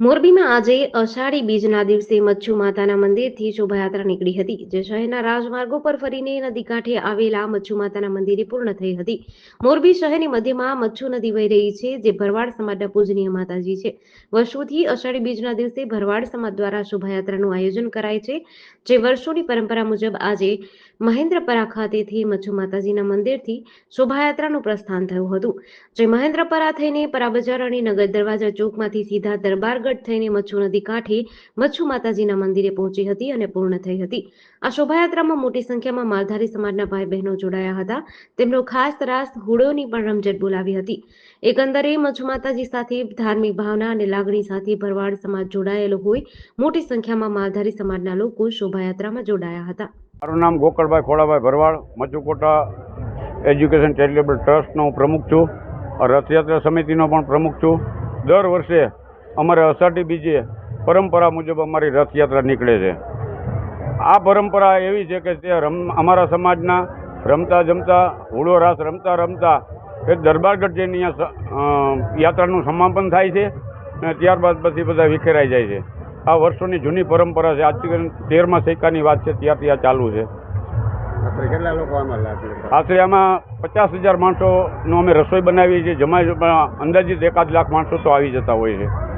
મોરબીમાં આજે અષાઢી બીજના દિવસે મચ્છુ માતાના મંદિરથી શોભાયાત્રા નીકળી હતી, જે શહેરના રાજમાર્ગો પર ફરીને નદી કાંઠે આવેલા મચ્છુ માતાના મંદિરે પૂર્ણ થઈ હતી. મોરબી શહેરની મધ્યમાં મચ્છુ નદી વહી રહી છે, જે ભરવાડ સમાજના પૂજનીય માતાજી છે. વર્ષોથી અષાઢી બીજના દિવસે ભરવાડ સમાજ દ્વારા શોભાયાત્રાનું આયોજન કરાય છે, જે વર્ષોની પરંપરા મુજબ આજે મહેન્દ્રપરા ખાતેથી મચ્છુ માતાજીના મંદિરથી શોભાયાત્રાનું પ્રસ્થાન થયું હતું. જે મહેન્દ્રપરા થઈને પરા અને નગર દરવાજા ચોકમાંથી સીધા દરબારગઢ થઈને મચ્છુ નદી કાંઠે મચ્છુ માતાજીના મંદિરે પહોંચી હતી અને પૂર્ણ થઈ હતી. આ શોભાયાત્રામાં મોટી સંખ્યામાં માલધારી સમાજના ભાઈ બહેનો જોડાયા હતા. તેમનો ખાસ ત્રાસ હુડોની પણ રમઝટ બોલાવી હતી. એકંદરે મચ્છુ માતાજી સાથે ધાર્મિક ભાવના અને લાગણી સાથે ભરવાડ સમાજ જોડાયેલો હોય, મોટી સંખ્યામાં માલધારી સમાજના લોકો શોભાયાત્રામાં જોડાયા હતા. મારું નામ ગોકળભાઈ ખોડાભાઈ ભરવાડ મચુકોટા એજ્યુકેશન ચેરિટેબલ ટ્રસ્ટનો પ્રમુખ છું. રથયાત્રા સમિતિનો પણ પ્રમુખ છું. દર વર્ષે અમારે અષાઢી બીજે પરંપરા મુજબ અમારી રથયાત્રા નીકળે છે. આ પરંપરા એવી છે કે તે રમ અમારા સમાજના રમતા જમતા હુળો રાસ રમતા રમતા એ દરબારગઢ જઈને અહીંયા યાત્રાનું સમાપન થાય છે અને ત્યારબાદ પછી બધા વિખેરાઈ જાય છે. આ વર્ષોની જૂની પરંપરા છે. આજથી તેરમા સૈકાની વાત છે. ત્યારથી આ ચાલુ છે. આશરે આમાં પચાસ હજાર માણસોનો અમે રસોઈ બનાવીએ છીએ. જમાઈ અંદાજિત એકાદ લાખ માણસો તો આવી જતા હોય છે.